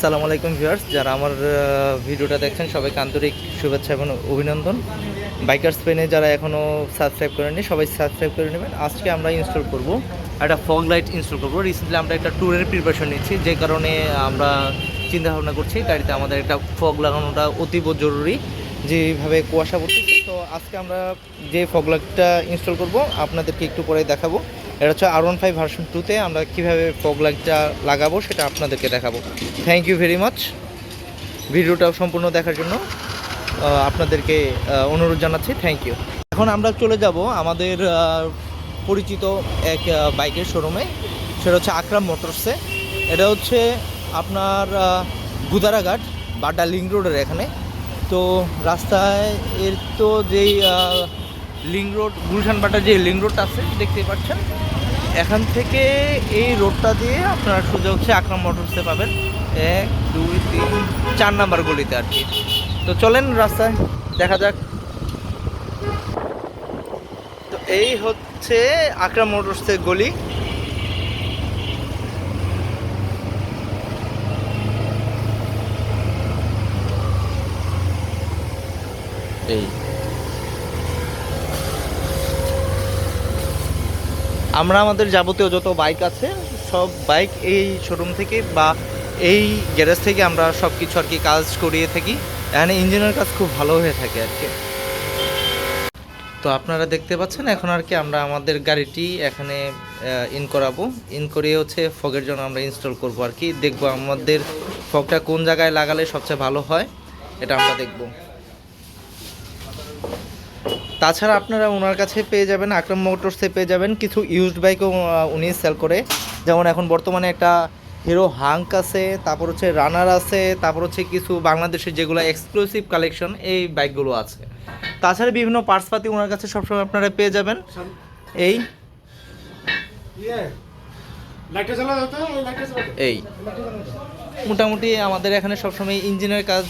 আসসালামু আলাইকুম ভিউয়ার্স, যারা আমার ভিডিওটা দেখছেন, সবাইকে আন্তরিক শুভেচ্ছা এবং অভিনন্দন। বাইকার স্পেনে যারা এখনও সাবস্ক্রাইব করেননি, সবাই সাবস্ক্রাইব করে নেবেন। আজকে আমরা ইনস্টল করব, একটা ফগ লাইট ইনস্টল করব। রিসেন্টলি আমরা একটা ট্যুরের প্রিপারেশন নিচ্ছি, যে কারণে আমরা চিন্তা ভাবনা করছি, গাড়িতে আমাদের একটা ফগ লাগানোটা অতীব জরুরি, যেভাবে কুয়াশা পড়তেছে। তো আজকে আমরা যে ফগ লাইটটা ইনস্টল করব, আপনাদেরকে একটু পরে দেখাবো। এটা হচ্ছে আর ওয়ান ফাইভ ভার্সন টুতে আমরা কীভাবে ফগ লাইটটা লাগাবো সেটা আপনাদেরকে দেখাবো। থ্যাংক ইউ ভেরি মাচ ভিডিওটা সম্পূর্ণ দেখার জন্য আপনাদেরকে অনুরোধ জানাচ্ছি। থ্যাংক ইউ এখন আমরা চলে যাব আমাদের পরিচিত এক বাইকের শোরুমে সেটা হচ্ছে আকরাম মোটরসে এটা হচ্ছে আপনার গুদারাঘাট বাড্ডা লিঙ্ক রোডের এখানে। তো রাস্তায় এর তো যেই লিঙ্ক রোড, গুলশান বাটার যে লিঙ্ক রোডটা আছে, দেখতেই পাচ্ছেন। এখান থেকে এই রোডটা দিয়ে আপনারা সুযোগ হচ্ছে আকরাম মোটরসে পাবেন। এক, দুই, তিন, চার নাম্বার গলিতে আর কি। তো চলেন রাস্তায়, দেখা যাক। তো এই হচ্ছে আকরাম মোটরসের গলি। এই। আমরা আমাদের যাবতীয় যত বাইক আছে, সব বাইক এই শোরুম থেকে বা এই গ্যারেজ থেকে আমরা সব কিছু আর কি কাজ করিয়ে থাকি। এখানে ইঞ্জিনের কাজ খুব ভালো হয়ে থাকে আর কি। তো আপনারা দেখতে পাচ্ছেন, এখন আর কি আমরা আমাদের গাড়িটি এখানে ইন করাবো। ইন করিয়ে হচ্ছে ফগের জন্য আমরা ইনস্টল করব আর কি। দেখব আমাদের ফগটা কোন জায়গায় লাগালে সবচেয়ে ভালো হয়, এটা আমরা দেখব। তাছাড়া আপনারা ওনার কাছে পেয়ে যাবেন আকরাম মোটরসে পেয়ে যাবেন কিছু ইউজড বাইকও উনি সেল করে। যেমন এখন বর্তমানে একটা হিরো হাঙ্ক আছে তারপর হচ্ছে রানার আছে তারপর হচ্ছে কিছু বাংলাদেশের যেগুলো এক্সক্লুসিভ কালেকশন এই বাইকগুলো আছে। তাছাড়া বিভিন্ন পার্টসপাতি ওনার কাছে সবসময় আপনারা পেয়ে যাবেন। এই। এই। মোটামুটি আমাদের এখানে সবসময় ইঞ্জিনের কাজ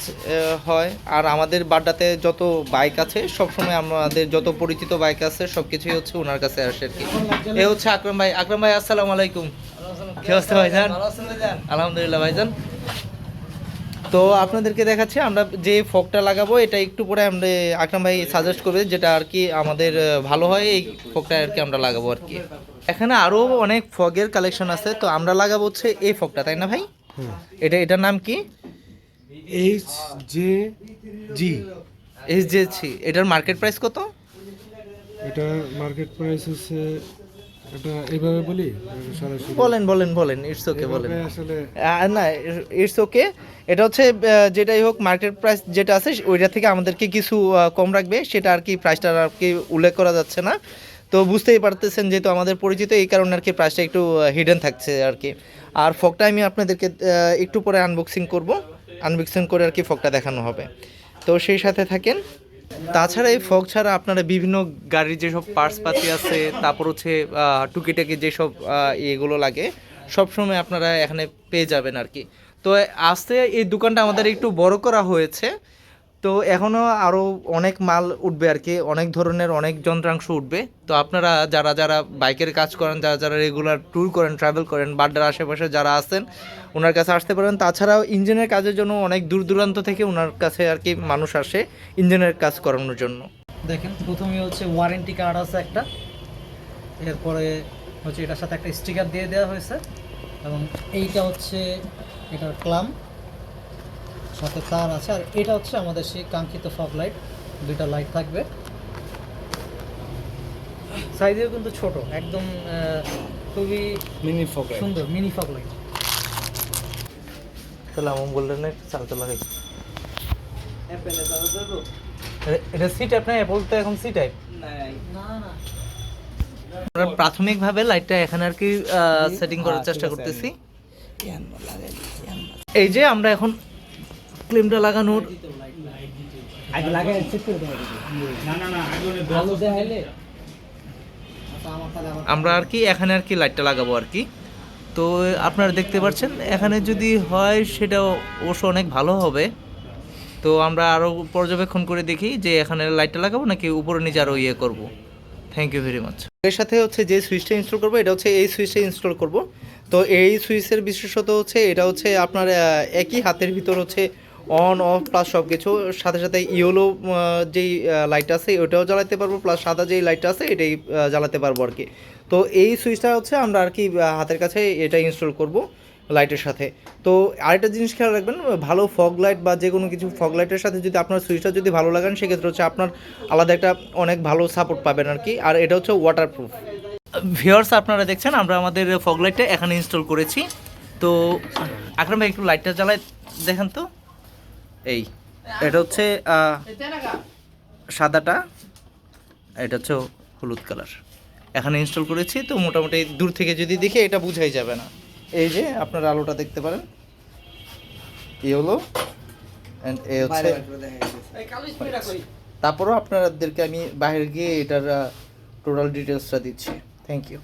হয়। আর আমাদের বাড্ডাতে যত বাইক আছে সবসময় আমাদের যত পরিচিত বাইক আছে সব কিছুই হচ্ছে ওনার কাছে আসে আর কি। এ হচ্ছে আকরাম ভাই। আকরাম ভাই আসসালামু আলাইকুম। কি অবস্থা ভাইজান? আলহামদুলিল্লাহ ভাইজান। তো আপনাদেরকে দেখাচ্ছি আমরা যে ফকটা লাগাবো এটা একটু পরে আমরা আকরাম ভাই সাজেস্ট করবে যেটা আর কি আমাদের ভালো হয় এই ফকটা আর কি আমরা লাগাবো আর কি। এখানে আরও অনেক ফগের কালেকশন আছে তো আমরা লাগাবো হচ্ছে এই ফকটা তাই না ভাই? এটা এটার নাম কি? H J G H J C এটার মার্কেট প্রাইস কত? এটা মার্কেট প্রাইস হচ্ছে এটা এইভাবে বলি? সরাসরি। বলেন বলেন বলেন ইটস ওকে বলেন। আসলে না ইটস ওকে এটা হচ্ছে যেটাই হোক মার্কেট প্রাইস যেটা আছে ওইটা থেকে আমাদেরকে কিছু কম রাখবে। সেটা আর কি প্রাইসটা আর কি উল্লেখ করা যাচ্ছে না। তো বুঝতেই পারতেছেন যেহেতু আমাদের পরিচিত এই কারণে আর কি প্রাইসটা একটু হিডেন থাকছে আর কি। আর ফকটা আমি আপনাদেরকে একটু পরে আনবক্সিং করব। আনবক্সিং করে আর কি ফকটা দেখানো হবে। তো সেই সাথে থাকেন। তাছাড়া এই ফগ ছাড়া আপনারা বিভিন্ন গাড়ির যেসব পার্টস পাতি আছে, তারপর হচ্ছে টুকিটাকি যেসব ইয়েগুলো লাগে, সবসময় আপনারা এখানে পেয়ে যাবেন আর কি। তো আস্তে এই দোকানটা আমাদের একটু বড় করা হয়েছে। তো এখনও আরও অনেক মাল উঠবে আর কি, অনেক ধরনের অনেক যন্ত্রাংশ উঠবে। তো আপনারা যারা যারা বাইকের কাজ করেন, যারা যারা রেগুলার ট্যুর করেন ট্রাভেল করেন, বাড্ডার আশেপাশে যারা আছেন ওনার কাছে আসতে পারেন। তাছাড়াও ইঞ্জিনের কাজের জন্য অনেক দূর দূরান্ত থেকে ওনার কাছে আর কি মানুষ আসে ইঞ্জিনের কাজ করানোর জন্য। দেখেন, প্রথমে হচ্ছে ওয়ারেন্টি কার্ড আছে একটা। এরপরে হচ্ছে এটার সাথে একটা স্টিকার দিয়ে দেওয়া হয়েছে। এবং এইটা হচ্ছে এটার ক্লাম সাথে তার আছে আর এটা হচ্ছে আমাদের সেই কাঙ্ক্ষিত ফগ লাইট দুইটা লাইট থাকবে। সাইজেও কিন্তু ছোট একদম খুবই মিনি ফক সুন্দর মিনি ফগ লাইট তাহলে আমার বললেন না চালতে লাগাই। এটা সি টাইপ না অ্যাপল তো এখন সি টাইপ না না। আমরা প্রাথমিকভাবে লাইটটা এখানে আর কি সেটিং করার চেষ্টা করতেছি। এই যে আমরা এখন ক্লেমটা লাগানোর। আগে লাগাই চেক করে না না না আলো দেখাইলে? আচ্ছা আমরা আর কি এখানে আর কি লাইটটা লাগাবো আর কি। তো আপনারা দেখতে পাচ্ছেন এখানে যদি হয় সেটা অবশ্য অনেক ভালো হবে। তো আমরা আরও পর্যবেক্ষণ করে দেখি যে এখানে লাইটটা লাগাবো নাকি উপরে নিচে আরও ইয়ে করব। থ্যাংক ইউ ভেরি মাচ এর সাথে হচ্ছে যে সুইচটা ইনস্টল করব এটা হচ্ছে এই সুইচটা ইনস্টল করব। তো এই সুইচের বিশেষত হচ্ছে এটা হচ্ছে আপনার একই হাতের ভিতর হচ্ছে অন অফ প্লাস সব কিছু সাথে সাথে ইয়েলো যেই লাইট আছে, ওটাও জ্বালাতে পারব প্লাস সাদা যেই লাইটটা আছে, এটাই জ্বালাতে পারব আর কি। তো এই সুইচটা হচ্ছে আমরা আর কি হাতের কাছে এটা ইনস্টল করব লাইটের সাথে। তো আরেকটা জিনিস খেয়াল রাখবেন, ভালো ফগ লাইট বা যে কোনো কিছু ফগ লাইটের সাথে যদি আপনার সুইচটা যদি ভালো লাগান, সেক্ষেত্রে হচ্ছে আপনার আলাদা একটা অনেক ভালো সাপোর্ট পাবেন আর কি। আর এটা হচ্ছে ওয়াটারপ্রুফ ভিউয়ার্স আপনারা দেখছেন, আমরা আমাদের ফগ লাইটটা এখানে ইনস্টল করেছি। তো, আকরাম ভাই, একটু লাইটটা জ্বালাই দেখেন তো। এই এটা হচ্ছে সাদাটা এটা হচ্ছে হলুদ কালার। এখানে ইনস্টল করেছি তো মোটামুটি দূর থেকে যদি দেখে এটা বুঝাই যাবে না। এই যে আপনার আলোটা দেখতে পারেন। এই হলো অ্যান্ড এ হচ্ছে তারপরও আপনাদেরকে আমি বাইরে গিয়ে এটার টোটাল ডিটেলসটা দিচ্ছি। Thank you